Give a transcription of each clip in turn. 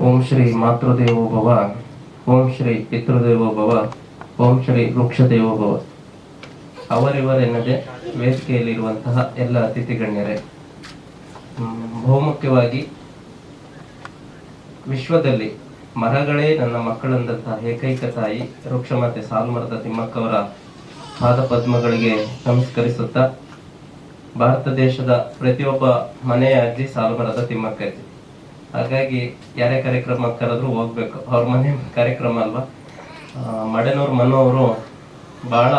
ಓಂ ಶ್ರೀ ಮಾತೃದೇವೋ ಭವ. ಓಂ ಶ್ರೀ ಪಿತೃದೇವೋ ಭವ. ಓಂ ಶ್ರೀ ವೃಕ್ಷದೇವೋ ಭವ. ಅವರಿವರೆನ್ನದೆ ವೇದಿಕೆಯಲ್ಲಿರುವಂತಹ ಎಲ್ಲ ಅತಿಥಿ ಗಣ್ಯರೇ ಹ್ಮ್, ಬಹುಮುಖ್ಯವಾಗಿ ವಿಶ್ವದಲ್ಲಿ ಮರಗಳೇ ನನ್ನ ಮಕ್ಕಳಂದಂತಹ ಏಕೈಕ ತಾಯಿ ವೃಕ್ಷಮಾತೆ ಸಾಲುಮರದ ತಿಮ್ಮಕ್ಕವರ ಪಾದ ಪದ್ಮಗಳಿಗೆ ನಮಸ್ಕರಿಸುತ್ತಾ ಭಾರತ ದೇಶದ ಪ್ರತಿಯೊಬ್ಬ ಮನೆಯ ಅಜ್ಜಿ ಸಾಲುಮರದ ತಿಮ್ಮಕ್ಕ ಹಾಗಾಗಿ ಯಾರೇ ಕಾರ್ಯಕ್ರಮ ಕರೆದ್ರು ಹೋಗ್ಬೇಕು. ಅವ್ರ ಮನೆ ಕಾರ್ಯಕ್ರಮ ಅಲ್ವಾ? ಮಡೆನೂರ್ ಮನು ಅವರು ಬಹಳ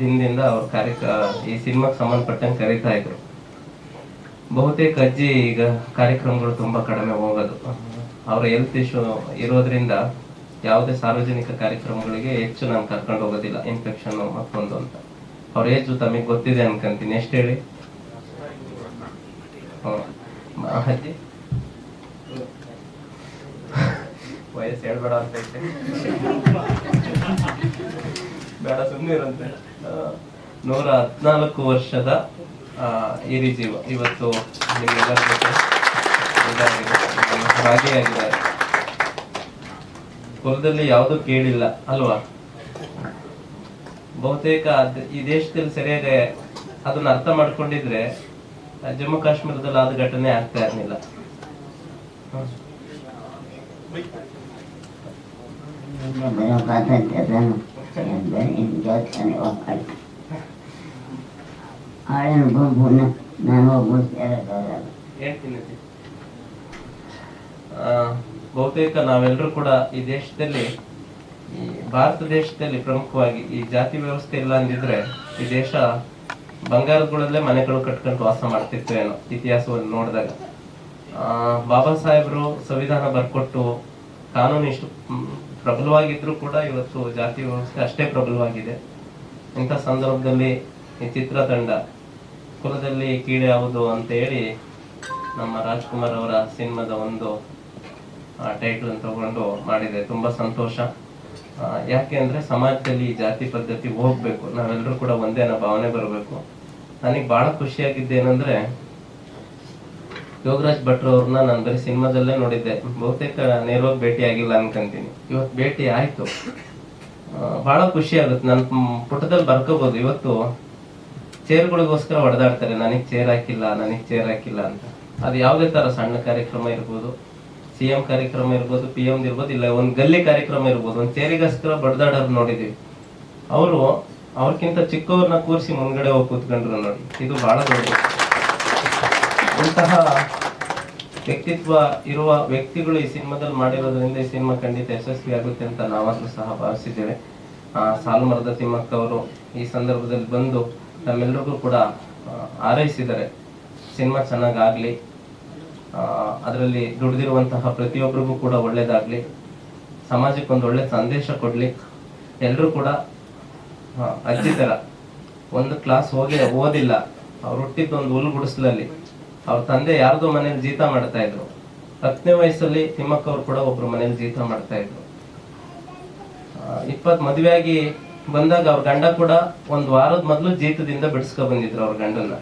ದಿನದಿಂದ ಅವ್ರ ಕಾರ್ಯಕ, ಈ ಸಿನಿಮಾಗೆ ಸಂಬಂಧಪಟ್ಟಂಗೆ ಕರೀತಾ ಇದ್ರು. ಬಹುತೇಕ ಅಜ್ಜಿ ಈಗ ಕಾರ್ಯಕ್ರಮಗಳು ತುಂಬಾ ಕಡಿಮೆ ಹೋಗೋದು. ಅವರ ಹೆಲ್ತ್ ಇಶ್ಯೂ ಇರೋದ್ರಿಂದ ಯಾವುದೇ ಸಾರ್ವಜನಿಕ ಕಾರ್ಯಕ್ರಮಗಳಿಗೆ ಹೆಚ್ಚು ನಾನು ಕರ್ಕೊಂಡು ಹೋಗೋದಿಲ್ಲ. ಇನ್ಫೆಕ್ಷನ್ ಮತ್ತೊಂದು ಅಂತ. ಅವ್ರ ಏಜ್ ತಮಗೆ ಗೊತ್ತಿದೆ ಅನ್ಕಂತೀನಿ. ಎಷ್ಟು ಹೇಳಿ? ಅಜ್ಜಿ? ವಯಸ್ಸು ಹೇಳ್ಬೇಡ ಅಂತ ಐತೆ ಬೇಡ ಸುಮ್ಮನೆ ಇರಂತೆ. ನೂರ ಹದಿನಾಲ್ಕು ವರ್ಷದ ಹಿರಿ ಜೀವ ಇವತ್ತು ಭಾಗಿಯಾಗಿದ್ದಾರೆ. ಕುಲದಲ್ಲಿ ಯಾವುದು ಕೇಳಿಲ್ಲ, ಅಲ್ವಾ? ಬಹುತೇಕ ಈ ದೇಶದಲ್ಲಿ ಸರಿಯಾಗಿ ಅದನ್ನ ಅರ್ಥ ಮಾಡ್ಕೊಂಡಿದ್ರೆ, ಜಮ್ಮು ಕಾಶ್ಮೀರದಲ್ಲಿ ಆದ ಘಟನೆ ಆಗ್ತಾ ಇರ್ಲಿಲ್ಲ. ಆ, ಬಹುತೇಕ ನಾವೆಲ್ಲರೂ ಕೂಡ ಈ ದೇಶದಲ್ಲಿ ಭಾರತ ದೇಶದಲ್ಲಿ ಪ್ರಮುಖವಾಗಿ ಈ ಜಾತಿ ವ್ಯವಸ್ಥೆ ಇಲ್ಲ ಅಂದಿದ್ರೆ ಈ ದೇಶ ಬಂಗಾರಗಳಲ್ಲೇ ಮನೆಗಳು ಕಟ್ಕೊಂಡು ವಾಸ ಮಾಡ್ತಿತ್ತು ಏನೋ ಇತಿಹಾಸವನ್ನು ನೋಡಿದಾಗ. ಬಾಬಾ ಸಾಹೇಬರು ಸಂವಿಧಾನ ಬರ್ಕೊಟ್ಟು ಕಾನೂನು ಇಷ್ಟು ಪ್ರಬಲವಾಗಿದ್ರು ಕೂಡ ಇವತ್ತು ಜಾತಿ ವ್ಯವಸ್ಥೆ ಅಷ್ಟೇ ಪ್ರಬಲವಾಗಿದೆ. ಇಂಥ ಸಂದರ್ಭದಲ್ಲಿ ಈ ಚಿತ್ರತಂಡ ಕುಲದಲ್ಲಿ ಕೀಡೆ ಯಾವುದು ಅಂತ ಹೇಳಿ ನಮ್ಮ ರಾಜ್ಕುಮಾರ್ ಅವರ ಸಿನಿಮಾದ ಒಂದು ಟೈಟಲ್ ತಗೊಂಡು ಮಾಡಿದೆ. ತುಂಬಾ ಸಂತೋಷ. ಯಾಕೆ ಅಂದ್ರೆ ಸಮಾಜದಲ್ಲಿ ಜಾತಿ ಪದ್ಧತಿ ಹೋಗ್ಬೇಕು. ನಾವೆಲ್ಲರೂ ಕೂಡ ಒಂದೇ ಭಾವನೆ ಬರಬೇಕು. ನನಗೆ ಬಹಳ ಖುಷಿಯಾಗಿದ್ದೇನೆಂದ್ರೆ ಯೋಗರಾಜ್ ಭಟ್ರು ಅವ್ರನ್ನ ನಾನು ಬರೀ ಸಿನಿಮಾದಲ್ಲೇ ನೋಡಿದ್ದೆ. ಬಹುತೇಕ ನೇರವಾಗಿ ಭೇಟಿ ಆಗಿಲ್ಲ ಅನ್ಕೊಂತೀನಿ. ಇವತ್ತು ಭೇಟಿ ಆಯ್ತು. ಬಹಳ ಖುಷಿ ಆಗುತ್ತೆ. ನನ್ನ ಪುಟದಲ್ಲಿ ಬರ್ಕೋಬಹುದು ಇವತ್ತು ಚೇರ್ಗಳಿಗೋಸ್ಕರ ಹೊಡೆದಾಡ್ತಾರೆ. ನನಗೆ ಚೇರ್ ಹಾಕಿಲ್ಲ, ನನಗೆ ಚೇರ್ ಹಾಕಿಲ್ಲ ಅಂತ. ಅದು ಯಾವುದೇ ತರ ಸಣ್ಣ ಕಾರ್ಯಕ್ರಮ ಇರ್ಬೋದು, ಸಿ ಎಂ ಕಾರ್ಯಕ್ರಮ ಇರ್ಬೋದು, ಪಿ ಎಂ ಇರ್ಬೋದು, ಇಲ್ಲ ಒಂದು ಗಲ್ಲಿ ಕಾರ್ಯಕ್ರಮ ಇರ್ಬೋದು. ಒಂದು ಚೇರಿಗೋಸ್ಕರ ಬಡ್ದಾಡೋರು ನೋಡಿದೀವಿ. ಅವರು ಅವ್ರಕ್ಕಿಂತ ಚಿಕ್ಕವ್ರನ್ನ ಕೂರಿಸಿ ಮುಂದ್ಗಡೆ ಹೋಗಿ ಕೂತ್ಕೊಂಡ್ರು ನೋಡಿ. ಇದು ಬಹಳ ದೊಡ್ಡ ಇಂತಹ ವ್ಯಕ್ತಿತ್ವ ಇರುವ ವ್ಯಕ್ತಿಗಳು ಈ ಸಿನಿಮಾದಲ್ಲಿ ಮಾಡಿರೋದ್ರಿಂದ ಈ ಸಿನಿಮಾ ಖಂಡಿತ ಯಶಸ್ವಿ ಆಗುತ್ತೆ ಅಂತ ನಾವಾದ್ರೂ ಸಹ ಭಾವಿಸಿದ್ದೇವೆ. ಆ, ಸಾಲು ಮರದ ತಿಮ್ಮಕ್ಕ ಅವರು ಈ ಸಂದರ್ಭದಲ್ಲಿ ಬಂದು ನಮ್ಮೆಲ್ಲರಿಗೂ ಕೂಡ ಹಾರೈಸಿದ್ದಾರೆ. ಸಿನಿಮಾ ಚೆನ್ನಾಗಾಗ್ಲಿ ಅದರಲ್ಲಿ ದುಡಿದಿರುವಂತಹ ಪ್ರತಿಯೊಬ್ಬರಿಗೂ ಕೂಡ ಒಳ್ಳೇದಾಗ್ಲಿ ಸಮಾಜಕ್ಕೊಂದು ಒಳ್ಳೆ ಸಂದೇಶ ಕೊಡ್ಲಿ ಎಲ್ಲರೂ ಕೂಡ ಅಜ್ಜಿ ತರ ಒಂದು ಕ್ಲಾಸ್ ಹೋಗಿ ಓದಿಲ್ಲ ಅವ್ರು ಹುಟ್ಟಿದ್ದು ಒಂದು ಹುಲ್ ಗುಡಿಸ್ಲಲ್ಲಿ. ಅವ್ರ ತಂದೆ ಯಾರ್ದೋ ಮನೇಲಿ ಜೀತ ಮಾಡ್ತಾ ಇದ್ರು. ಹತ್ತನೇ ವಯಸ್ಸಲ್ಲಿ ತಿಮ್ಮಕ್ಕವ್ರು ಕೂಡ ಒಬ್ರು ಮನೇಲಿ ಜೀತ ಮಾಡ್ತಾ ಇದ್ರು. ಇಪ್ಪತ್ ಮದುವೆಯಾಗಿ ಬಂದಾಗ ಅವ್ರ ಗಂಡ ಕೂಡ ಒಂದ್ ವಾರದ ಮೊದಲು ಜೀತದಿಂದ ಬಿಡಿಸ್ಕೊ ಬಂದಿದ್ರು ಅವ್ರ ಗಂಡನ್ನ.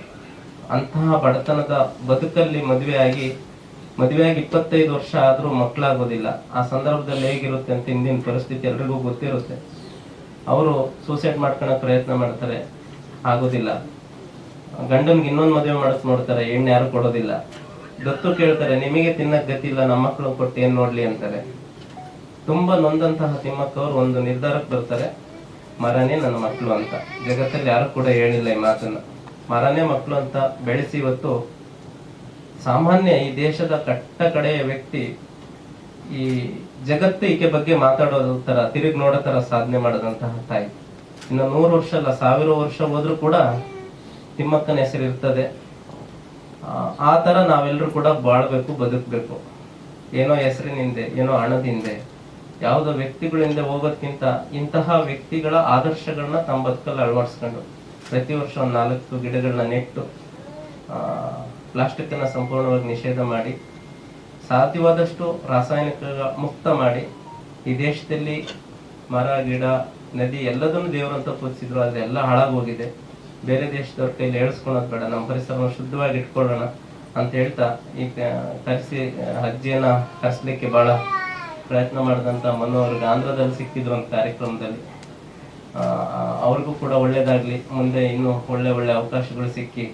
ಅಂತಹ ಬಡತನದ ಬದುಕಲ್ಲಿ ಮದುವೆಯಾಗಿ ಆಗಿ ಮದುವೆ ಆಗಿ ಇಪ್ಪತ್ತೈದು ವರ್ಷ ಆದ್ರೂ ಮಕ್ಕಳಾಗೋದಿಲ್ಲ. ಆ ಸಂದರ್ಭದಲ್ಲಿ ಹೇಗಿರುತ್ತೆ ಅಂತ ಹಿಂದಿನ ಪರಿಸ್ಥಿತಿ ಎಲ್ರಿಗೂ ಗೊತ್ತಿರುತ್ತೆ. ಅವರು ಸೂಸೈಡ್ ಮಾಡ್ಕೊಳಕ್ ಪ್ರಯತ್ನ ಮಾಡ್ತಾರೆ, ಆಗೋದಿಲ್ಲ. ಗಂಡನ್ಗೆ ಇನ್ನೊಂದು ಮದುವೆ ಮಾಡಿಸ್ ನೋಡ್ತಾರೆ, ಹೆಣ್ಣು ಯಾರು ಕೊಡೋದಿಲ್ಲ. ದತ್ತು ಕೇಳ್ತಾರೆ, ನಿಮಗೆ ತಿನ್ನಕ್ ಗತಿ ಇಲ್ಲ, ನಮ್ಮ ಮಕ್ಕಳು ಕೊಟ್ಟು ಏನ್ ನೋಡ್ಲಿ ಅಂತಾರೆ. ತುಂಬಾ ನೊಂದಂತಹ ತಿಮ್ಮಕ್ಕ ಅವರು ಒಂದು ನಿರ್ಧಾರಕ್ಕೆ ಬರ್ತಾರೆ, ಮರನೇ ನನ್ನ ಮಕ್ಕಳು ಅಂತ. ಜಗತ್ತಲ್ಲಿ ಯಾರು ಕೂಡ ಹೇಳಿಲ್ಲ ಈ ಮಾತನ್ನ. ಮರನೇ ಮಕ್ಕಳು ಅಂತ ಬೆಳೆಸಿ ಇವತ್ತು ಸಾಮಾನ್ಯ ಈ ದೇಶದ ಕಟ್ಟ ಕಡೆಯ ವ್ಯಕ್ತಿ ಈ ಜಗತ್ತು ಈಕೆ ಬಗ್ಗೆ ಮಾತಾಡೋದು ತರ ತಿರುಗಿ ನೋಡೋ ತರ ಸಾಧನೆ ಮಾಡದಂತಹ ತಾಯಿ. ಇನ್ನು ನೂರು ವರ್ಷ ಅಲ್ಲ, ಸಾವಿರ ವರ್ಷ ಹೋದ್ರೂ ಕೂಡ ತಿಮ್ಮಕ್ಕನ ಹೆಸರು ಇರ್ತದೆ. ಆ, ಆ ತರ ನಾವೆಲ್ಲರೂ ಕೂಡ ಬಾಳ್ಬೇಕು ಬದುಕ್ಬೇಕು. ಏನೋ ಹೆಸರಿನಿಂದೆ ಏನೋ ಹಣದಿಂದೆ. ಯಾವುದೋ ವ್ಯಕ್ತಿಗಳಿಂದ ಹೋಗೋದ್ಕಿಂತ ಇಂತಹ ವ್ಯಕ್ತಿಗಳ ಆದರ್ಶಗಳನ್ನ ತಮ್ಮ ಬದುಕಲ್ಲಿ ಅಳವಡಿಸ್ಕೊಂಡು ಪ್ರತಿ ವರ್ಷ ಒಂದು ನಾಲ್ಕು ಗಿಡಗಳನ್ನ ನೆಟ್ಟು ಪ್ಲಾಸ್ಟಿಕ್ ಅನ್ನ ಸಂಪೂರ್ಣವಾಗಿ ನಿಷೇಧ ಮಾಡಿ ಸಾಧ್ಯವಾದಷ್ಟು ರಾಸಾಯನಿಕ ಮುಕ್ತ ಮಾಡಿ ಈ ದೇಶದಲ್ಲಿ ಮರ ಗಿಡ ನದಿ ಎಲ್ಲದನ್ನು ದೇವರಂತ ಪೂಜಿಸಿದ್ರು ಅದೆಲ್ಲ ಹಾಳಾಗೋಗಿದೆ ಬೇರೆ ದೇಶದವ್ರ ಕೈಲಿ ಹೇಳ್ಸ್ಕೊಳೋದ್ ಬೇಡ, ನಮ್ಮ ಪರಿಸರವನ್ನು ಶುದ್ಧವಾಗಿ ಇಟ್ಕೊಳ್ಳೋಣ ಅಂತ ಹೇಳ್ತಾ ಈ ಕರೆಸಿ ಅಜ್ಜಿಯನ್ನ ಕರೆಸ್ಲಿಕ್ಕೆ ಬಹಳ ಪ್ರಯತ್ನ ಮಾಡಿದಂಥ ಮನು ಅವ್ರಿಗೆ ಆಂಧ್ರದಲ್ಲಿ ಸಿಕ್ಕಿದ್ರು ಒಂದು ಕಾರ್ಯಕ್ರಮದಲ್ಲಿ. ಅವ್ರಿಗೂ ಕೂಡ ಒಳ್ಳೇದಾಗ್ಲಿ, ಮುಂದೆ ಇನ್ನೂ ಒಳ್ಳೆ ಒಳ್ಳೆ ಅವಕಾಶಗಳು ಸಿಕ್ಕಿ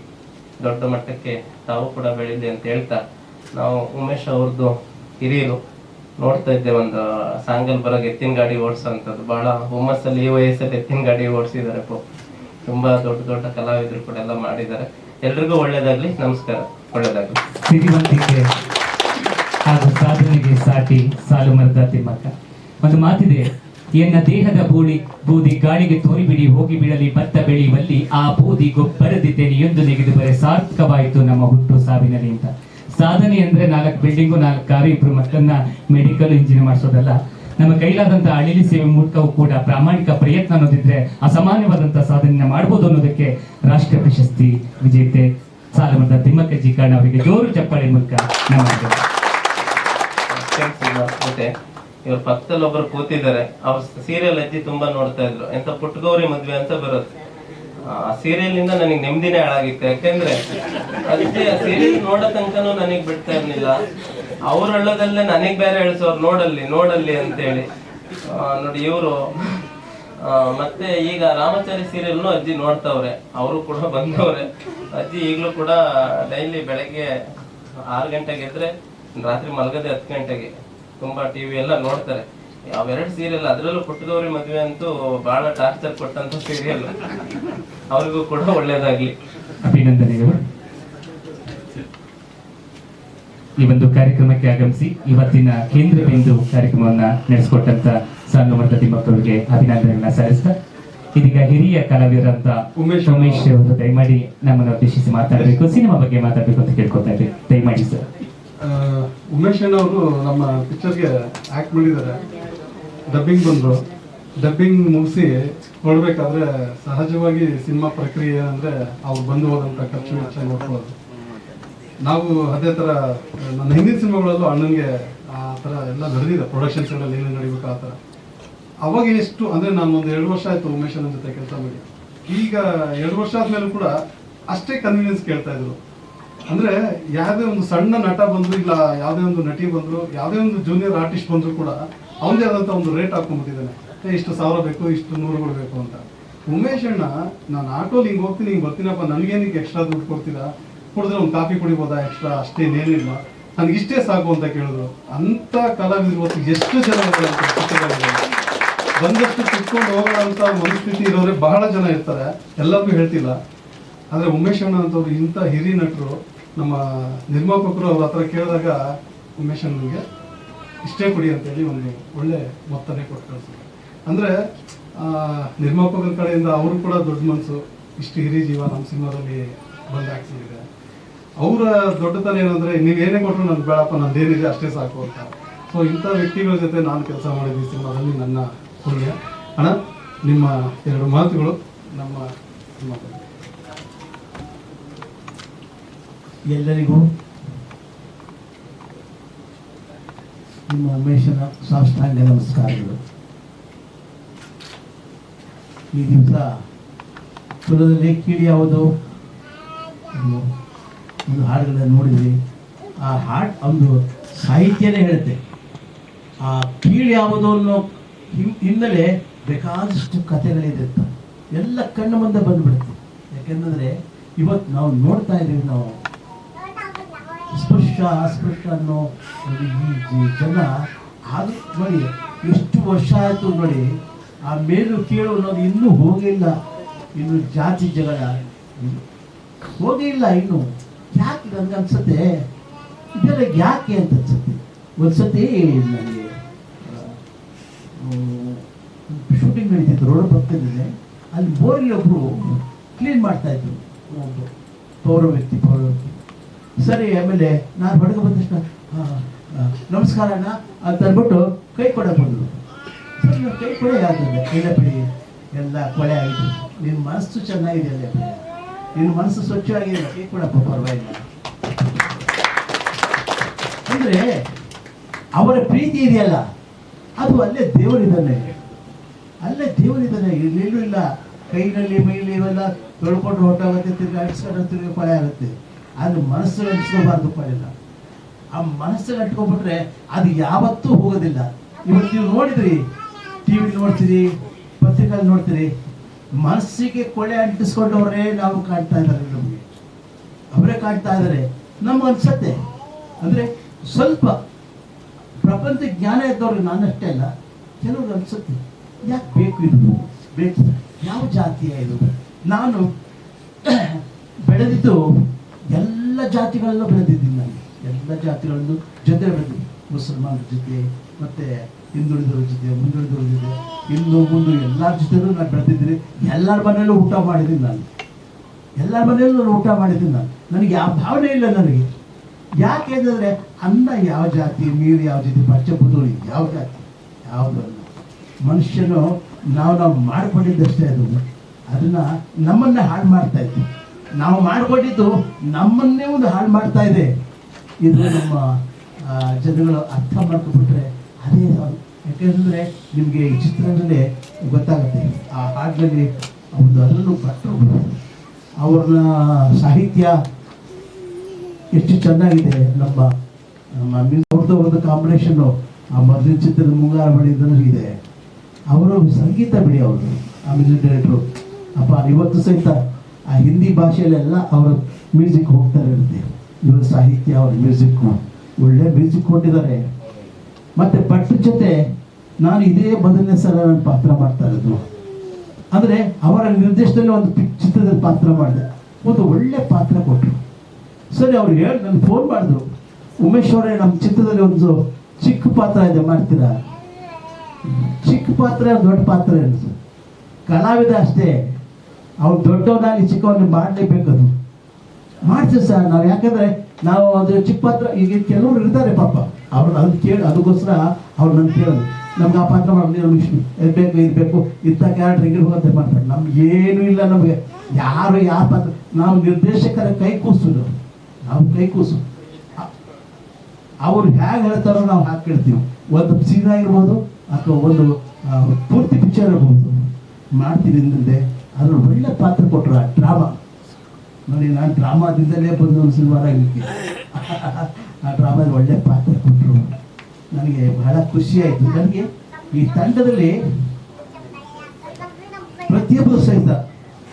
ದೊಡ್ಡ ಮಟ್ಟಕ್ಕೆ ತಾವು ಕೂಡ ಬೆಳೀಲಿ ಅಂತ ಹೇಳ್ತಾ ನಾವು ಉಮೇಶ್ ಅವ್ರದ್ದು ಹಿರಿಯರು ನೋಡ್ತಾ ಇದ್ದೆ ಒಂದು ಸಾಂಗಲ್ ಬರೋ ಎತ್ತಿನ ಗಾಡಿ ಓಡಿಸೋಂಥದ್ದು. ಬಹಳ ಹುಮ್ಮಸ್ಸಲ್ಲಿ ಈ ವಯಸ್ಸಲ್ಲಿ ಎತ್ತಿನ ಗಾಡಿ ಓಡಿಸಿದ್ದಾರೆ ತುಂಬಾ ದೊಡ್ಡ ದೊಡ್ಡ ಕಲಾವಿದರು ಕೂಡ ಎಲ್ಲ ಮಾಡಿದ್ದಾರೆ. ಎಲ್ರಿಗೂ ಒಳ್ಳೇದಾಗ್ಲಿ, ನಮಸ್ಕಾರ. ಒಳ್ಳೇದಾಗ್ಲಿ. ಸಿರಿವಂತಿಕೆ ಹಾಗೂ ಸಾಧನೆಗೆ ಸಾಟಿ ಸಾಲು ಮರದ ತಿಮ್ಮಕ್ಕ. ಒಂದು ಮಾತಿದೆ, ಎನ್ನ ದೇಹದ ಬೂಳಿ ಬೂದಿ ಗಾಳಿಗೆ ತೋರಿಬಿಡಿ ಹೋಗಿ ಬಿಡಲಿ ಭತ್ತ ಬೆಳೆಯುವಲ್ಲಿ, ಆ ಬೂದಿ ಗೊಬ್ಬರದಿದ್ದೇನೆ ಎಂದು ನೆಗೆದು ಬರೆ, ಸಾರ್ಥಕವಾಯಿತು ನಮ್ಮ ಹುಟ್ಟು ಸಾವಿನಲ್ಲಿ ಅಂತ. ಸಾಧನೆ ಅಂದ್ರೆ ನಾಲ್ಕು ಬಿಲ್ಡಿಂಗು ನಾಲ್ಕು ಕಾರು ಇಬ್ರು ಮಕ್ಕಳನ್ನ ಮೆಡಿಕಲ್ ಇಂಜಿನಿಯರ್ ಮಾಡಿಸೋದಲ್ಲ. ನಮ್ಮ ಕೈಲಾದಂತಹ ಅಳಿಲಿ ಸೇವೆ ಮೂಲಕವೂ ಕೂಡ ಪ್ರಾಮಾಣಿಕ ಪ್ರಯತ್ನ ಅನ್ನೋದಿದ್ರೆ ಅಸಾಮಾನ್ಯವಾದಂತಹ ಸಾಧನೆ ಮಾಡಬಹುದು ಅನ್ನೋದಕ್ಕೆ ರಾಷ್ಟ್ರ ಪ್ರಶಸ್ತಿ ವಿಜೇತೆ ಸಾಲಮರದ ತಿಮ್ಮಕ್ಕ ಜಿ ಕಾರಣ ಅವರಿಗೆ ಜೋರು ಚಪ್ಪಾಳೆ ಮೂಲಕ ಮತ್ತೆ ಇವ್ರ ಪಕ್ಕದಲ್ಲಿ ಒಬ್ರು ಕೂತಿದ್ದಾರೆ. ಅವ್ರ ಸೀರಿಯಲ್ ಅಜ್ಜಿ ತುಂಬಾ ನೋಡ್ತಾ ಇದ್ರು. ಎಂತ ಪುಟ್ಟಗೌರಿ ಮದ್ವೆ ಅಂತ ಬರುತ್ತೆ. ಆ ಸೀರಿಯಲ್ನಿಂದ ನನಗೆ ನೆಮ್ಮದಿನೇ ಹಾಳಾಗಿತ್ತು. ಯಾಕೆಂದ್ರೆ ಅದಕ್ಕೆ ಸೀರಿಯಲ್ ನೋಡೋ ತನಕನೂ ನನಗೆ ಬಿಡ್ತಾ ಇರ್ಲಿಲ್ಲ. ಅವ್ರ ಹಳ್ಳದಲ್ಲೇ ನನಗೆ ಬೇರೆ ಹೇಳ್ಸೋರು ನೋಡಲ್ಲಿ ನೋಡಲ್ಲಿ ಅಂತೇಳಿ. ನೋಡಿ ಇವರು ಮತ್ತೆ ಈಗ ರಾಮಚಾರಿ ಸೀರಿಯಲ್ನು ಅಜ್ಜಿ ನೋಡ್ತವ್ರೆ. ಅವರು ಕೂಡ ಬಂದವ್ರೆ. ಅಜ್ಜಿ ಈಗಲೂ ಕೂಡ ಡೈಲಿ ಬೆಳಗ್ಗೆ ಆರು ಗಂಟೆಗೆ ಇದ್ರೆ ರಾತ್ರಿ ಮಲಗದೆ ಹತ್ತು ಗಂಟೆಗೆ. ತುಂಬಾ ಟಿವಿ ಎಲ್ಲ ನೋಡ್ತಾರೆ. ಅವೆರಡು ಸೀರಿಯಲ್ ಅದರಲ್ಲೂ ಕೊಟ್ಟದವ್ರಿ ಮದ್ವೆ ಅಂತೂ ಬಹಳ ಟಾರ್ಚರ್ ಕೊಟ್ಟಂತ ಸೀರಿಯಲ್ ಅವ್ರಿಗೂ ಕೂಡ ಒಳ್ಳೇದಾಗ್ಲಿ. ಅಭಿನಂದನೆಗಳು. ಈ ಒಂದು ಕಾರ್ಯಕ್ರಮಕ್ಕೆ ಆಗಮಿಸಿ ಇವತ್ತಿನ ಕೇಂದ್ರ ಬಿಂದು ಕಾರ್ಯಕ್ರಮವನ್ನ ನಡೆಸಿಕೊಟ್ಟಂತ ಸಾಲುಮರದ ತಿಮ್ಮಕ್ಕಳಿಗೆ ಅವರಿಗೆ ಅಭಿನಂದನೆಗಳನ್ನ ಸಲ್ಲಿಸ್ತಾ ಇದೀಗ ಹಿರಿಯ ಕಲಾವಿದರಂತ ಉಮೇಶ್ ಉಮೇಶ್ ಅವರು ದಯಮಾಡಿ ನಮ್ಮನ್ನು ಉದ್ದೇಶಿಸಿ ಮಾತಾಡಬೇಕು ಸಿನಿಮಾ ಬಗ್ಗೆ ಮಾತಾಡಬೇಕು ಅಂತ ಕೇಳ್ಕೊತಾ ಇದ್ದೆ ದಯಮಾಡಿ ಸರ್. ಆ, ಉಮೇಶ್ ಅವರು ನಮ್ಮ ಪಿಕ್ಚರ್ಗೆ ಆಕ್ಟ್ ಮಾಡಿದ್ದಾರೆ. ಡಬ್ಬಿಂಗ್ ಬಂದ್ರು ಡಬ್ಬಿಂಗ್ ಮುಗಿಸಿ ಹೊರಡ್ಬೇಕಾದ್ರೆ ಸಹಜವಾಗಿ ಸಿನಿಮಾ ಪ್ರಕ್ರಿಯೆ ಅಂದರೆ ಅವ್ರು ಬಂದು ಹೋದಂಥ ಖರ್ಚು ವೆಚ್ಚ ನೋಡ್ಕೊಳ್ಳೋದು. ನಾವು ಅದೇ ಥರ, ನನ್ನ ಹಿಂದಿನ ಸಿನಿಮಾಗಳಲ್ಲೂ ಅಣ್ಣನಿಗೆ ಆ ತರ ಎಲ್ಲ ನಡೆದಿದೆ ಪ್ರೊಡಕ್ಷನ್ಸ್ಗಳಲ್ಲಿ ಏನೇನು ನಡಿಬೇಕು ಆ ತರ ಅವಾಗ ಎಷ್ಟು, ಅಂದ್ರೆ ನಾನು ಒಂದು ಎರಡು ವರ್ಷ ಆಯ್ತು ಉಮೇಶ್ ಅನ್ನ ಜೊತೆ ಕೆಲಸ ಮಾಡಿ. ಈಗ ಎರಡು ವರ್ಷ ಆದ್ಮೇಲೂ ಕೂಡ ಅಷ್ಟೇ ಕನ್ವೀನಿಯನ್ಸ್ ಕೇಳ್ತಾ ಇದ್ರು. ಅಂದ್ರೆ ಯಾವುದೇ ಒಂದು ಸಣ್ಣ ನಟ ಬಂದ್ರು, ಇಲ್ಲ ಯಾವುದೇ ಒಂದು ನಟಿ ಬಂದ್ರು, ಯಾವುದೇ ಒಂದು ಜೂನಿಯರ್ ಆರ್ಟಿಸ್ಟ್ ಬಂದ್ರು ಕೂಡ ಅವನದೇ ಆದಂಥ ಒಂದು ರೇಟ್ ಹಾಕೊಂಡ್ಬಿಟ್ಟಿದ್ದಾನೆ ಇಷ್ಟು ಸಾವಿರ ಬೇಕು, ಇಷ್ಟು ನೂರುಗಳು ಬೇಕು ಅಂತ. ಉಮೇಶ್ ಅಣ್ಣ, ನಾನು ಆಟೋಲಿ ಹಿಂಗೆ ಹೋಗ್ತೀನಿ, ಹಿಂಗೆ ಬರ್ತೀನಪ್ಪ ನನಗೇನಕ್ಕೆ ಎಕ್ಸ್ಟ್ರಾ ದುಡ್ಡು ಕೊಡ್ತೀರಾ? ಕುಡಿದ್ರೆ ಒಂದು ಕಾಫಿ ಕುಡಿಬೋದಾ ಎಕ್ಸ್ಟ್ರಾ ಅಷ್ಟೇನೇನಿಲ್ಲ. ನನಗೆ ಇಷ್ಟೇ ಸಾಕು ಅಂತ ಕೇಳಿದ್ರು. ಅಂತ ಕಲಾವಿದರು ಇವತ್ತು ಎಷ್ಟು ಜನ. ಬಂದಷ್ಟು ಕುತ್ಕೊಂಡು ಹೋಗೋಂಥ ಮನಸ್ಥಿತಿ ಇರೋರೆ ಬಹಳ ಜನ ಇರ್ತಾರೆ. ಎಲ್ಲರಿಗೂ ಹೇಳ್ತಿಲ್ಲ. ಆದರೆ ಉಮೇಶ್ ಅಣ್ಣ ಅಂತವ್ರು ಇಂಥ ಹಿರಿಯ ನಟರು, ನಮ್ಮ ನಿರ್ಮಾಪಕರು ಅವ್ರ ಹತ್ರ ಕೇಳಿದಾಗ ಉಮೇಶ್ ಅಣ್ಣನಿಗೆ ಇಷ್ಟೇ ಕೊಡಿ ಅಂತೇಳಿ ಒಂದು ಒಳ್ಳೆ ಮೊತ್ತನೇ ಕೊಟ್ಟು ಅಂದ್ರೆ ಆ, ನಿರ್ಮಾಪಕರ ಕಡೆಯಿಂದ ಅವರು ಕೂಡ ದೊಡ್ಡ ಮನಸ್ಸು. ಇಷ್ಟು ಹಿರಿ ಜೀವ ನಮ್ಮ ಸಿನಿಮಾದಲ್ಲಿ ಬಂದು ಮಾಡಿದೆ. ಅವರ ದೊಡ್ಡತನ ಏನಂದ್ರೆ ನೀವು ಏನೇ ಕೊಟ್ಟರು ನನ್ಗೆ ಬೇಡಪ್ಪ ನಂದೇನಿದೆ ಅಷ್ಟೇ ಸಾಕು ಅಂತ. ಸೊ ಇಂಥ ವ್ಯಕ್ತಿಗಳ ಜೊತೆ ನಾನು ಕೆಲಸ ಮಾಡಿದ ಈ ಸಿನಿಮಾದಲ್ಲಿ ನನ್ನ ಪುಣ್ಯ. ಅಣ್ಣ ನಿಮ್ಮ ಎರಡು ಮಾತುಗಳು ನಮ್ಮ ಸಿನಿಮಾದಲ್ಲಿ. ಎಲ್ಲರಿಗೂ ನಿಮ್ಮ ಉಮೇಶನ ಸಾಷ್ಟಾಂಗ ನಮಸ್ಕಾರಗಳು. ಈ ದಿವಸ ಕುಲದಲ್ಲಿ ಕೀಳು ಯಾವುದು? ಒಂದು ಹಾಡುಗಳನ್ನು ನೋಡಿದ್ವಿ ಆ ಹಾಡು ಒಂದು ಸಾಹಿತ್ಯನೇ ಹೇಳುತ್ತೆ. ಆ ಕೀಳು ಯಾವುದು ಅನ್ನೋ ಹಿನ್- ಹಿನ್ನೆಲೆ ಬೇಕಾದಷ್ಟು ಕಥೆಗಳಿದೆ ಅಂತ. ಎಲ್ಲ ಕಣ್ಣು ಮುಂದೆ ಬಂದ್ಬಿಡುತ್ತೆ. ಯಾಕೆಂದ್ರೆ ಇವತ್ತು ನಾವು ನೋಡ್ತಾ ಇದ್ದೀವಿ ನಾವು. ಅನ್ನೋ ಒಂದು ಈ ಜನ ಅದು ನೋಡಿ ಎಷ್ಟು ವರ್ಷ ಆಯಿತು ನೋಡಿ, ಆ ಮೇಲು ಕೇಳು ಅನ್ನೋದು ಇನ್ನೂ ಹೋಗಿಲ್ಲ. ಇನ್ನು ಜಾತಿ ಜಗಳ ಹೋಗಿಲ್ಲ ಇನ್ನು. ಯಾಕೆ ನನಗೆ ಅನ್ಸುತ್ತೆ? ಇದೆಲ್ಲ ಯಾಕೆ ಅಂತ ಅನ್ಸುತ್ತೆ? ಒಂದ್ಸತಿ ನನಗೆ ಶೂಟಿಂಗ್ ನಡೀತಿತ್ತು, ರೋಡ್ ಬರ್ತಿದ್ದೆ ಅಲ್ಲಿ ಬೋರ್ಲಿ ಒಬ್ಬರು ಕ್ಲೀನ್ ಮಾಡ್ತಾ ಇದ್ರು. ಒಬ್ಬ ಪೌರ ವ್ಯಕ್ತಿ ಪೌರ ಸರಿ ಆಮೇಲೆ ನಾನು ಹೊರಗೆ ಬಂದ ತಕ್ಷಣ "ಆ, ಆ, ನಮಸ್ಕಾರ ಅಣ್ಣ ಅಂತ ಅಂದ್ಬಿಟ್ಟು ಕೈ ಕೊಡ ಬಂದರು ಸರಿ ನೀವು ಕೈ ಕೊಡೆ ಆಗ್ತದೆ ಇಲ್ಲ ಬಿಡಿ ಎಲ್ಲ ಕೊಳೆ ಆಗಿದೆ ನಿನ್ನ ಮನಸ್ಸು ಚೆನ್ನಾಗಿದೆ ಅಲ್ಲೇ ಬಿಡಿ. ನಿನ್ನ ಮನಸ್ಸು ಸ್ವಚ್ಛವಾಗಿದೆ ಕೈ ಕೊಡಪ್ಪ ಪರವಾಗಿಲ್ಲ. ಅಂದರೆ ಅವರ ಪ್ರೀತಿ ಇದೆಯಲ್ಲ ಅದು ಅಲ್ಲೇ ದೇವರಿದ್ದಾನೆ. ಅಲ್ಲೇ ದೇವರಿದ್ದಾನೆ ಇಲ್ಲೆಲ್ಲೂ ಇಲ್ಲ. ಕೈನಲ್ಲಿ ಮೈಲಿ ಇವೆಲ್ಲ ತೊಳ್ಕೊಂಡು ಹೊಟ್ಟಾಗುತ್ತೆ ತಿರ್ಗಿ ಅಡಿಸ್ಕೊಂಡು ತಿರ್ಗಿ ಕೊಳೆ ಆಗುತ್ತೆ. ಆದ್ರೆ ಮನಸ್ಸು ಕಟ್ಟಿಸ್ಕೋಬಾರ್ದಪ್ಪ ಇಲ್ಲ ಆ ಮನಸ್ಸಲ್ಲಿ ಅಂಟ್ಕೊಂಡ್ಬಿಟ್ರೆ ಅದು ಯಾವತ್ತೂ ಹೋಗೋದಿಲ್ಲ. ಇವತ್ತು ನೀವು ನೋಡಿದ್ರಿ ಟಿವಿ ನೋಡ್ತೀರಿ ಪತ್ರಿಕೆ ನೋಡ್ತೀರಿ, ಮನಸ್ಸಿಗೆ ಕೊಳೆ ಅಂಟಿಸ್ಕೊಂಡವರೇ ನಾವು ಕಾಣ್ತಾ ಇದ್ದಾರೆ ನಮಗೆ. ಅವರೇ ಕಾಣ್ತಾ ಇದ್ದಾರೆ. ನಮ್ಗೆ ಅನ್ಸತ್ತೆ. ಅಂದ್ರೆ ಸ್ವಲ್ಪ ಪ್ರಪಂಚ ಜ್ಞಾನ ಇದ್ದವ್ರಿಗೆ ನಾನಷ್ಟೇ ಅಲ್ಲ, ಕೆಲವ್ರಿಗೆ ಅನ್ಸುತ್ತೆ. ಯಾಕೆ ಬೇಕು ಇದು? ಬೇಕು. ಯಾವ ಜಾತಿಯ ಇದು? ನಾನು ಬೆಳೆದಿದ್ದು ಎಲ್ಲ ಜಾತಿಗಳಲ್ಲೂ ಬೆಳೆದಿದ್ದೀನಿ ನಾನು ಎಲ್ಲ ಜಾತಿಗಳನ್ನು ಜೊತೆ ಬೆಳೆದಿದ್ದೀನಿ ಮುಸಲ್ಮಾನರ ಜೊತೆ, ಮತ್ತೆ ಹಿಂದುಳಿದವ್ರ ಜೊತೆ, ಮುಂದುಳಿದವ್ರ ಜೊತೆ, ಹಿಂದೂ, ಮುಂದೆ ಎಲ್ಲರ ಜೊತೆನೂ ನಾನು ಬೆಳೆದಿದ್ದೀನಿ. ಎಲ್ಲರ ಮನೆಯಲ್ಲೂ ಊಟ ಮಾಡಿದ್ದೀನಿ ನಾನು. ಎಲ್ಲರ ಮನೆಯಲ್ಲೂ ನಾನು ಊಟ ಮಾಡಿದ್ದೀನಿ ನಾನು. ನನಗೆ ಯಾವ ಭಾವನೆ ಇಲ್ಲ ನನಗೆ. ಯಾಕೆ ಅಂದರೆ ಅನ್ನ ಯಾವ ಜಾತಿ, ನೀರು ಯಾವ ಜಾತಿ, ಪಂಚಭೂತಗಳು ಯಾವ ಜಾತಿ, ಯಾವುದು ಅಲ್ಲ. ಮನುಷ್ಯನು ನಾವು ನಾವು ಮಾಡಿಕೊಂಡಿದ್ದಷ್ಟೇ ಅದು. ಅದನ್ನು ನಮ್ಮನ್ನೇ ಹಾಳು ಮಾಡ್ತಾ ಇತ್ತು. ನಾವು ಮಾಡಿಕೊಂಡಿದ್ದು ನಮ್ಮನ್ನೇ ಒಂದು ಹಾಳು ಮಾಡ್ತಾ ಇದೆ. ಇದು ನಮ್ಮ ಜನಗಳು ಅರ್ಥ ಮಾಡ್ಕೊಂಡ್ಬಿಟ್ರೆ ಅದೇ. ಯಾಕೆಂದ್ರೆ ನಿಮಗೆ ಈ ಚಿತ್ರದಲ್ಲಿ ಗೊತ್ತಾಗುತ್ತೆ. ಆ ಹಾಡಿನಲ್ಲಿ ಒಂದು ಅಲ್ಲೂ ಭಟ್ರು ಅವ್ರನ್ನ ಸಾಹಿತ್ಯ ಎಷ್ಟು ಚೆನ್ನಾಗಿದೆ. ನಮ್ಮ ಅವ್ರದ್ದು ಒಂದು ಕಾಂಬಿನೇಷನ್ನು ಆ ಮೊದಲಿನ ಚಿತ್ರದ ಮುಂಗಾರ ಬಡಿದ್ರು ಇದೆ. ಅವರು ಸಂಗೀತ ಬಿಡಿ ಅವರು. ಆ ಮ್ಯೂಸಿಕ್ ಡೈರೆಕ್ಟ್ರು ಅಪ್ಪ, ಇವತ್ತು ಸಹಿತ ಆ ಹಿಂದಿ ಭಾಷೆಯಲ್ಲೆಲ್ಲ ಅವರ ಮ್ಯೂಸಿಕ್ ಹೋಗ್ತಾ ಇರುತ್ತೆ ಇವರ ಸಾಹಿತ್ಯ, ಅವ್ರ ಮ್ಯೂಸಿಕ್ ಒಳ್ಳೆ ಮ್ಯೂಸಿಕ್ ಕೊಟ್ಟಿದ್ದಾರೆ. ಮತ್ತೆ ಭಟ್ ಜೊತೆ ನಾನು ಇದೇ ಮೊದಲನೇ ಸಲ ನಾನು ಪಾತ್ರ ಮಾಡ್ತಾ ಇರೋದು. ಅಂದ್ರೆ ಅವರ ನಿರ್ದೇಶನದಲ್ಲಿ ಒಂದು ಚಿತ್ರದ ಪಾತ್ರ ಮಾಡಿದೆ. ಒಂದು ಒಳ್ಳೆ ಪಾತ್ರ ಕೊಟ್ಟರು. ಸರಿ, ಅವ್ರು ಹೇಳಿ, ನನಗೆ ಫೋನ್ ಮಾಡಿದ್ರು. ಉಮೇಶ್ ಅವರೇ, ನಮ್ಮ ಚಿತ್ರದಲ್ಲಿ ಒಂದು ಚಿಕ್ಕ ಪಾತ್ರ ಇದೆ, ಮಾಡ್ತೀರಾ? ಚಿಕ್ಕ ಪಾತ್ರ, ದೊಡ್ಡ ಪಾತ್ರ ಏನು? ಸರ್ ಕಲಾವಿದ ಅಷ್ಟೇ. ಅವ್ನು ದೊಡ್ಡವನಾಗಿ ಚಿಕ್ಕವನ್ನ ಅದು. ಮಾಡ್ತೀವಿ ಸರ್, ನಾವು ಯಾಕಂದ್ರೆ ನಾವು ಅದು ಚಿಕ್ಕ ಪಾತ್ರ ಈಗ ಕೆಲವರು ಇರ್ತಾರೆ ಪಾಪ. ಅವ್ರನ್ನ ಅದು ಕೇಳಿ ಅದಕ್ಕೋಸ್ಕರ ಅವ್ರು ನನ್ನ ಕೇಳೋದು. ನಮ್ಗೆ ಆ ಪಾತ್ರ ಮಾಡಿ ನಮ್ಗೆ ಇಷ್ಟು ಇದು ಬೇಕು ಇದು ಬೇಕು, ಇಂಥ ಕ್ಯಾರೆಕ್ಟರ್ ಹಿಂಗೆ ಹೋಗುತ್ತೆ ಮಾಡ್ತಾರೆ. ನಮ್ಗೆ ಏನು ಇಲ್ಲ ನಮಗೆ. ಯಾರು ಯಾವ ಪಾತ್ರ ನಾವು ನಿರ್ದೇಶಕರ ಕೈ ಕೂಸು ನಾವು ಕೈ ಕೂಸು ಅವ್ರು ಹೇಗೆ ಹೇಳ್ತಾರೋ ನಾವು ಹಾಕಿಡ್ತೀವಿ ಒಂದು ಸೀನ್ ಆಗಿರ್ಬೋದು, ಅಥವಾ ಒಂದು ಪೂರ್ತಿ ಪಿಕ್ಚರ್ ಇರ್ಬೋದು ಮಾಡ್ತೀನಿ ಅಂದಂದೆ ಅದ್ರ ಒಳ್ಳೆ ಪಾತ್ರ ಕೊಟ್ಟರು ಡ್ರಾಮಾ. ನೋಡಿ, ನಾನು ಡ್ರಾಮಾದಿಂದಲೇ ಬಂದು ಒಂದು ಸಿನಿಮಾ ಆಗಲಿಕ್ಕೆ ಆ ಡ್ರಾಮಾದಲ್ಲಿ ಒಳ್ಳೆ ಪಾತ್ರ ಕೊಟ್ಟರು ನನಗೆ ಬಹಳ ಖುಷಿ ಆಯಿತು. ನನಗೆ ಈ ತಂಡದಲ್ಲಿ ಪ್ರತಿಯೊಬ್ಬರು ಸಹಿತ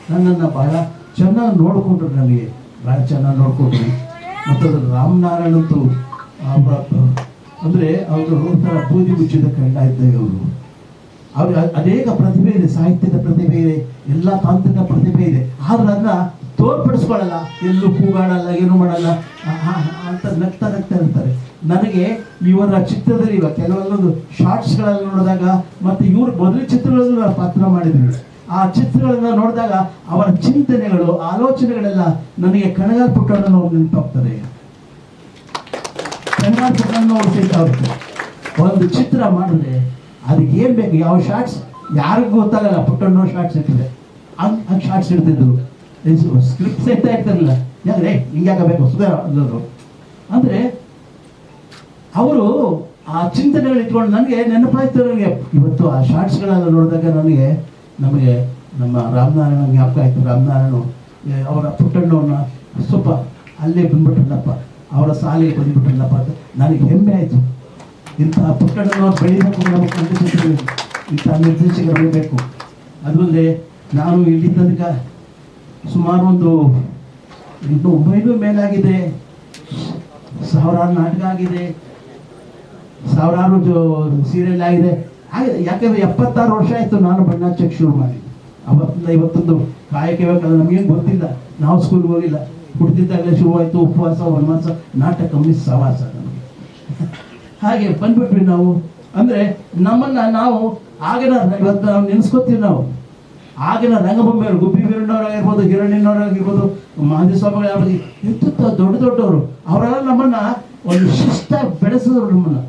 ನನ್ನನ್ನು ಬಹಳ ಚೆನ್ನಾಗಿ ನೋಡಿಕೊಂಡ್ರು ನನಗೆ. ಬಹಳ ಚೆನ್ನಾಗಿ ನೋಡಿಕೊಂಡ್ರು. ಮತ್ತು ಅದು ರಾಮನಾರಾಯಣಂತೂ ಅವರ ಅಂದರೆ ಅವರು ಒಂಥರ ಬೂದಿ ಮುಚ್ಚಿದ ಕಂಡ ಇದ್ದಾಗ ಅವರು. ಅವ್ರಿಗೆ ಅನೇಕ ಪ್ರತಿಭೆ ಇದೆ, ಸಾಹಿತ್ಯದ ಪ್ರತಿಭೆ ಇದೆ, ಎಲ್ಲ ತಾಂತ್ರಿಕ ಪ್ರತಿಭೆ ಇದೆ. ಆದ್ರೆ ಅದನ್ನ ತೋರ್ಪಡಿಸ್ಕೊಳ್ಳಲ್ಲ, ಎಲ್ಲೂ ಕೂಗಾಡಲ್ಲ, ಏನು ಮಾಡಲ್ಲ ಅಂತ ನಗ್ತಾ ನಗ್ತಾ ಇರ್ತಾರೆ. ನನಗೆ ಇವರ ಚಿತ್ರದಲ್ಲಿ ಇವಾಗ ಕೆಲವೊಂದೊಂದು ಶಾರ್ಟ್ಸ್ಗಳಲ್ಲಿ ನೋಡಿದಾಗ ಮತ್ತೆ ಇವ್ರ ಮೊದಲ ಚಿತ್ರಗಳಲ್ಲೂ ನಾನು ಪಾತ್ರ ಮಾಡಿದ್ರು ಆ ಚಿತ್ರಗಳನ್ನ ನೋಡಿದಾಗ ಅವರ ಚಿಂತನೆಗಳು, ಆಲೋಚನೆಗಳೆಲ್ಲ ನನಗೆ ಕಣಗಾಲ್ ಪುಟ್ಟಣ್ಣನ ನೆನಪಾಗ್ತದೆ ಕಣಗಾಲ್ ಅವ್ರು ಸಹಿತ ಅವ್ರು ಒಂದು ಚಿತ್ರ ಮಾಡಿದ್ರೆ ಅದಕ್ಕೆ ಏನ್ ಬೇಕು? ಯಾವ ಶಾರ್ಟ್ಸ್ ಯಾರಿಗೂ ಗೊತ್ತಾಗಲ್ಲ. ಪುಟ್ಟಣ್ಣೋ ಶಾರ್ಟ್ಸ್ ಇರ್ತಿದೆ ಹಂಗೆ ಹಂಗೆ ಶಾರ್ಟ್ಸ್ ಇಡ್ತಿದ್ರು. ಸ್ಕ್ರಿಪ್ಟ್ ಸಹಿತ ಇರ್ತಿರಲಿಲ್ಲ ಯಾಕಂದ್ರೆ ಬೇಕು? ಸುಧಾ ಅಂದರು. ಅಂದರೆ, ಅವರು ಆ ಚಿಂತನೆಗಳು ಇಟ್ಕೊಂಡು ನನಗೆ ನೆನಪಾಯ್ತು ನನಗೆ. ಇವತ್ತು ಆ ಶಾರ್ಟ್ಸ್ಗಳೆಲ್ಲ ನೋಡಿದಾಗ ನನಗೆ, ನಮಗೆ ನಮ್ಮ ರಾಮನಾರಾಯಣ ಜ್ಞಾಪಕ ಆಯ್ತು. ರಾಮನಾರಾಯಣ ಅವರ ಪುಟ್ಟಣ್ಣವ್ರನ್ನ ಸ್ವಲ್ಪ ಅಲ್ಲೇ ಬಂದ್ಬಿಟ್ರಲ್ಲಪ್ಪ. ಅವರ ಸಾಲಿಗೆ ಬಂದ್ಬಿಟ್ರಲ್ಲಪ್ಪ ಅಂತ ನನಗೆ ಹೆಮ್ಮೆ ಆಯಿತು. ಇಂತಹ ಪುಟ್ಟಣ್ಣನವ್ರು ಬೆಳಿಬೇಕು ನಮ್ಮ ಕಂಡಿಸಿದ್ರು ಇಂಥ ನಿರ್ದೇಶಕರು ಬೇಕು ಅದಲ್ಲದೆ ನಾನು ಇಲ್ಲಿ ತನಕ ಸುಮಾರು ಒಂದು ಎಂಟು ಒಂಬೈನೂರು ಮೇಲಾಗಿದೆ. ಸಾವಿರಾರು ನಾಟಕ ಆಗಿದೆ. ಸಾವಿರಾರು ಸೀರಿಯಲ್ ಆಗಿದೆ. ಆಗಿದೆ ಯಾಕಂದರೆ ಎಪ್ಪತ್ತಾರು ವರ್ಷ ಆಯ್ತು ನಾನು ಬಣ್ಣ ಚೆಕ್ ಶುರು ಮಾಡಿ. ಅವತ್ತಿಂದ ಇವತ್ತೊಂದು ಕಾಯಕವೇ ಕಲ. ನಮಗೇನು ಗೊತ್ತಿಲ್ಲ. ನಾವು ಸ್ಕೂಲ್ಗೆ ಹೋಗಿಲ್ಲ. ಹುಟ್ಟಿದ್ದಾಗಲೇ ಶುರುವಾಯಿತು ಉಪವಾಸ, ವನವಾಸ, ನಾಟಕ ಮಿಸ್ ಸವಾಸ ನಮಗೆ. ಹಾಗೆ ಬಂದ್ಬಿಟ್ವಿ ನಾವು. ಅಂದ್ರೆ ನಮ್ಮನ್ನ ನಾವು ಆಗಿನ ಇವತ್ತು ನಾವು ನೆನ್ಸ್ಕೊತೀವಿ ನಾವು. ಆಗಿನ ರಂಗಭೂಮಿಯವರು, ಗುಬ್ಬಿ ವೀರಣ್ಣವರಾಗಿರ್ಬೋದು ಹಿರಣ್ಯನವರಾಗಿರ್ಬೋದು ಸ್ವಾಮಿಗಳಾಗಿ ಇಂಥ ದೊಡ್ಡ ದೊಡ್ಡವರು, ಅವರೆಲ್ಲ ನಮ್ಮನ್ನ ಒಂದು ಶಿಷ್ಟ ಬೆಳೆಸಿದ್ರು ನಮ್ಮನ್ನ.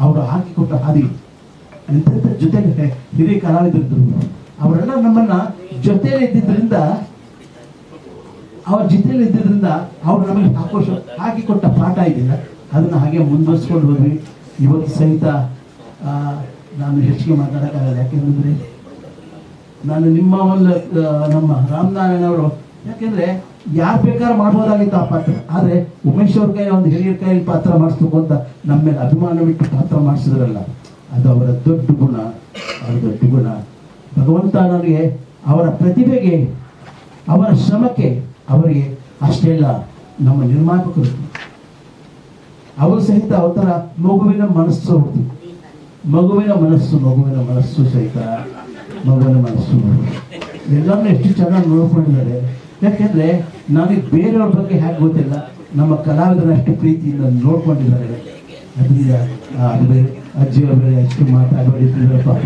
ಅವರು ಹಾಕಿಕೊಟ್ಟ ಹಾದಿ ಎಂತೆಂಥ ಜೊತೆಗೆ ಹಿರಿಯ ಕಲಾವಿದರಿದ್ದರು ಅವರೆಲ್ಲ ನಮ್ಮನ್ನ ಜೊತೆಯಲ್ಲಿ ಇದ್ದಿದ್ದರಿಂದ ಅವ್ರ ಜೊತೆಯಲ್ಲಿ ಇದ್ದಿದ್ದರಿಂದ ಅವ್ರು ನಮಗೆ ಹಾಕೋ ಹಾಕಿಕೊಟ್ಟ ಪಾಠ ಇದೆಯಲ್ಲ. ಅದನ್ನ ಹಾಗೆ ಮುಂದುವರಿಸ್ಕೊಂಡು ಹೋದ್ವಿ ಇವತ್ತು ಸಹಿತ ನಾನು ಹೆಚ್ಚಿಗೆ ಮಾತಾಡೋಕ್ಕಾಗಲ್ಲ. ಯಾಕೆಂದ್ರೆ ನಾನು ನಿಮ್ಮ ಒಂದು ನಮ್ಮ ರಾಮನಾರಾಯಣ ಅವರು, ಯಾಕೆಂದ್ರೆ ಯಾರು ಬೇಕಾದ್ರೂ ಮಾಡ್ಬೋದಾಗಿತ್ತು ಆ ಪಾತ್ರ. ಆದರೆ ಉಮೇಶ್ ಅವ್ರ ಕೈ ಒಂದು ಹಿರಿಯರ ಕೈಯಲ್ಲಿ ಪಾತ್ರ ಮಾಡಿಸ್ಬೇಕು ಅಂತ ನಮ್ಮ ಮೇಲೆ ಅಭಿಮಾನ ಬಿಟ್ಟು ಪಾತ್ರ ಮಾಡಿಸಿದ್ರಲ್ಲ, ಅದು ಅವರ ದೊಡ್ಡ ಗುಣ, ಅವರ ದೊಡ್ಡ ಗುಣ. ಭಗವಂತ ನನಗೆ ಅವರ ಪ್ರತಿಭೆಗೆ, ಅವರ ಶ್ರಮಕ್ಕೆ ಅವರಿಗೆ ಅಷ್ಟೆಲ್ಲ ನಮ್ಮ ನಿರ್ಮಾಪಕರು ಅವರು ಸಹಿತ ಅವತರ ಮಗುವಿನ ಮನಸ್ಸು ಅವ್ರದ್ದು. ಮಗುವಿನ ಮನಸ್ಸು ಮಗುವಿನ ಮನಸ್ಸು ಸಹಿತ, ಮಗುವಿನ ಮನಸ್ಸು ಎಲ್ಲರೂ ಎಷ್ಟು ಚೆನ್ನಾಗಿ ನೋಡ್ಕೊಂಡಿದ್ದಾರೆ. ಯಾಕೆಂದ್ರೆ ನನಗೆ ಬೇರೆಯವ್ರ ಬಗ್ಗೆ ಹೇಗೆ ಗೊತ್ತಿಲ್ಲ, ನಮ್ಮ ಕಲಾವಿದರ ಅಷ್ಟು ಪ್ರೀತಿಯಿಂದ ನೋಡ್ಕೊಂಡಿದ್ದಾರೆ. ಅದರಿಂದ ಅದು ಬೇರೆ ಅಜ್ಜಿಯವ್ರ ಬೇರೆ ಎಷ್ಟು ಮಾತಾಡಬೇಡಿದ್ರೆ ಪಾಪ.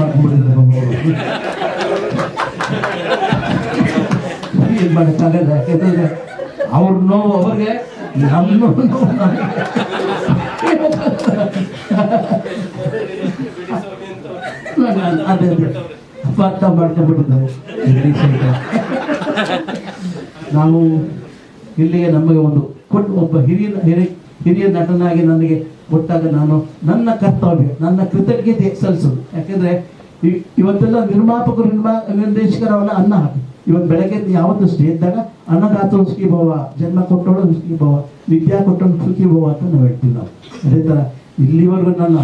ಮಾಡ್ಕೊಂಡ್ಬಿಟ್ಟಿದ್ದಾರೆ ಮಗುವರು ಏನ್ ಮಾಡೋಕ್ಕಾಗಲ್ಲ ಯಾಕೆಂದ್ರೆ ಅವ್ರ ನೋವು ಅವ್ರಿಗೆ ನಮ್ಮ ನೋವು ನಮ್ಗೆ. ಅದೇ. ನಾವು ಇಲ್ಲಿಗೆ ನಮಗೆ ಒಂದು ಕೊಟ್ಟು ಒಬ್ಬ ಹಿರಿಯ ಹಿರಿಯ ಹಿರಿಯ ನಟನಾಗಿ ನನಗೆ ಕೊಟ್ಟಾಗ ನಾನು ನನ್ನ ಕರ್ತವ್ಯ, ನನ್ನ ಕೃತಜ್ಞತೆ ಸಲ್ಲಿಸೋದು ಯಾಕೆಂದ್ರೆ ಇವತ್ತೆಲ್ಲ ನಿರ್ಮಾಪಕರು, ನಿರ್ಮಾ ನಿರ್ದೇಶಕರವನ್ನ ಅನ್ನ ಹಾಕಿ ಇವತ್ತು ಬೆಳಗ್ಗೆ ಯಾವತ್ತು ಎದ್ದಾಗ ಅನ್ನದಾತ ಸುಖಿ ಭವ, ಜನ್ಮ ಕೊಟ್ಟೋಳು ಸುಖಿ ಭವ, ವಿದ್ಯಾ ಕೊಟ್ಟೋಳು ಸುಖಿ ಭವ ಅಂತ ನಾವು ಹೇಳ್ತೀವಿ ನಾವು. ಅದೇ ತರ ಇಲ್ಲಿವರೆಗೂ ನನ್ನ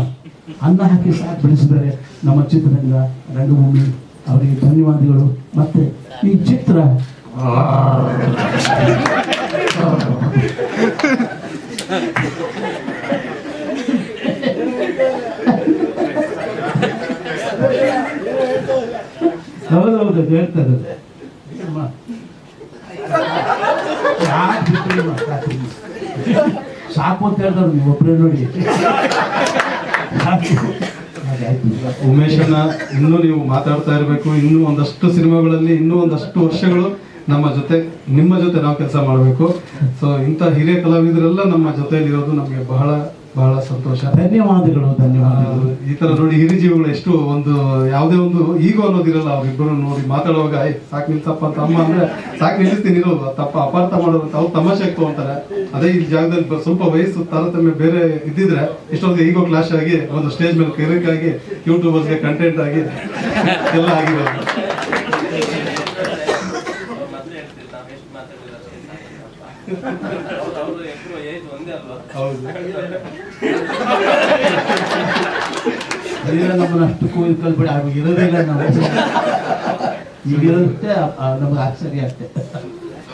ಅನ್ನ ಹಾಕಿ ಸಾಕು ಬೆಳೆಸಿದ್ದಾರೆ ನಮ್ಮ ಚಿತ್ರರಂಗ ರಂಗಭೂಮಿ ಅವರಿಗೆ ಧನ್ಯವಾದಗಳು. ಮತ್ತೆ ಈ ಚಿತ್ರ ಹೌದೌದು ಹೇಳ್ತಾರೆ ಅಮ್ಮ. ಯಾಕ್ ಬಿಟ್ರಿ ಅಮ್ಮ? ಸಾಕು. ಸಾಕು ಅಂತ ಹೇಳ್ತಾರೆ ನೀವು ಒಬ್ಬರೇ ನೋಡಿ. ಇನ್ನೂ ನೀವು ಮಾತಾಡ್ತಾ ಇರಬೇಕು. ಇನ್ನೂ ಒಂದಷ್ಟು ಸಿನಿಮಾಗಳಲ್ಲಿ ಇನ್ನೂ ಒಂದಷ್ಟು ವರ್ಷಗಳು ನಮ್ಮ ಜೊತೆ, ನಿಮ್ಮ ಜೊತೆ ನಾವು ಕೆಲಸ ಮಾಡಬೇಕು. ಸೊ ಇಂಥ ಹಿರಿಯ ಕಲಾವಿದರೆಲ್ಲ ನಮ್ಮ ಜೊತೆಯಲ್ಲಿರೋದು ನಮಗೆ ಬಹಳ ಬಹಳ ಸಂತೋಷ. ಧನ್ಯವಾದಗಳು ಆ, ಧನ್ಯವಾದಗಳು ಈ ತರ ನೋಡಿ ಹಿರಿಜೀವಿಗಳು ಎಷ್ಟು ಒಂದು ಯಾವುದೇ ಒಂದು ಈಗೋ ಅನ್ನೋದಿರಲ್ಲ ಅವ್ರಿಬ್ಬರು ನೋಡಿ ಮಾತಾಡುವಾಗ ಸಾಕು ನಿಲ್ಸಪ್ಪ ಅಂತ ಅಮ್ಮ ಅಂದ್ರೆ ಸಾಕು ನಿಲ್ಲಿಸ್ತೀನಿ ಇರೋದು ತಪ್ಪ ಅಪಾರ್ಥ ಮಾಡೋದು ಅವ್ರು ತಮಾಷೆ ಅಂತಾರೆ. ಅದೇ ಈ ಜಾಗದಲ್ಲಿ ಸ್ವಲ್ಪ ವಯಸ್ಸು ತಾರತಮ್ಯ ಬೇರೆ ಇದ್ದಿದ್ರೆ ಇಷ್ಟೊಂದು ಈಗೋ ಕ್ಲಾಶ್ ಆಗಿ ಒಂದು ಸ್ಟೇಜ್ ಮೇಲೆ ಕೆರಿಕ್ ಆಗಿ ಯೂಟ್ಯೂಬರ್ಸ್ಗೆ ಕಂಟೆಂಟ್ ಆಗಿ ಎಲ್ಲ ಅಲ್ವಾ? ಹೌದು. ಈಗ ನಮ್ಮನ್ನ ಅಷ್ಟು ಕೂಗಿ ಕಲ್ಬಿಡಿ ಆಗ ಇರೋದಿಲ್ಲ ನಾವು. ಈಗ ಇರುತ್ತೆ ನಮಗೆ ಆಶ್ಚರ್ಯ ಅಷ್ಟೇ.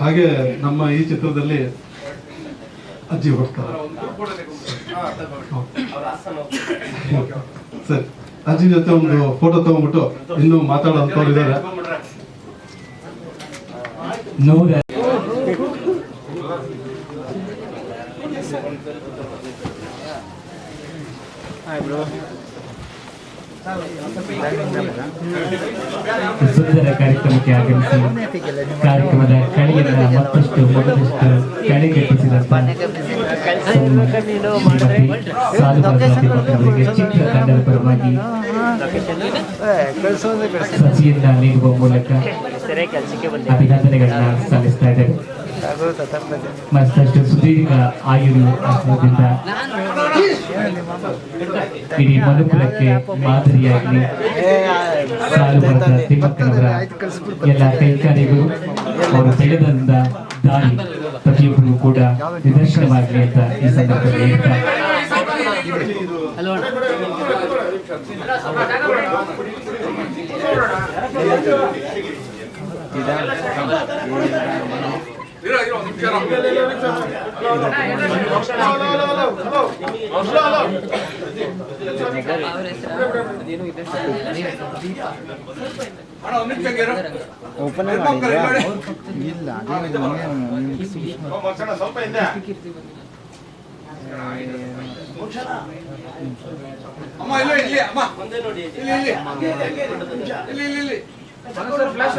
ಹಾಗೆ ನಮ್ಮ ಈ ಚಿತ್ರದಲ್ಲಿ ಅಜ್ಜಿ ಹೋಗ್ತಾರೆ. ಸರಿ ಅಜ್ಜಿ ಜೊತೆ ಒಂದು ಫೋಟೋ ತಗೊಂಡ್ಬಿಟ್ಟು ಇನ್ನು ಮಾತಾಡೋಂಥವ್ರು ಇದ್ದಾರೆ. ನೂರ ಸುಂದರ ಕಾರ್ಯಕ್ರಮಕ್ಕೆ ಆಗಮಿಸಿ ಕಾರ್ಯಕ್ರಮದ ಕಳೆಯನ್ನ ಮತ್ತಷ್ಟು ಮೊದಲಷ್ಟು ಕಳೆಗಟ್ಟಿಸಿದಂತ ಅವರಿಗೆ ಚಿತ್ರ ತಂಡದ ಪರವಾಗಿ ಸಸಿಯನ್ನ ನೀಡುವ ಮೂಲಕ ಅಭಿನಂದನೆಗಳನ್ನ ಸಲ್ಲಿಸ್ತಾ ಇದ್ದೇವೆ. ಮತ್ತಷ್ಟು ಸುದೀರ್ಘ ಆಯುರು ಇಡೀ ಮನುಕುಲಕ್ಕೆ ಮಾದರಿಯಾಗಲಿ ಸಾಲು ಬರೆದ ತಿಮ್ಮಕ್ಕನವರ ಎಲ್ಲ ಕೈಕಾರಿಗಳು ಅವರು ತೆಗೆದಂತ ದಾರಿ ಪ್ರತಿಯೊಬ್ಬರಿಗೂ ಕೂಡ ನಿದರ್ಶನವಾಗಲಿ ಅಂತ ಈ ಸಂದರ್ಭದಲ್ಲಿ ಹೇಳ್ತಾ ಓಪನ್ ಇಲ್ಲ ಸ್ವಲ್ಪ ಹಿಂದೆ. ಅಮ್ಮ ಇಲ್ಲ ಇಲ್ಲಿ ಅಮ್ಮ. ಇಲ್ಲಿ ಇಲ್ಲಿ. ಇಲ್ಲಿ ಇಲ್ಲಿ ಫ್ಲಾಶ್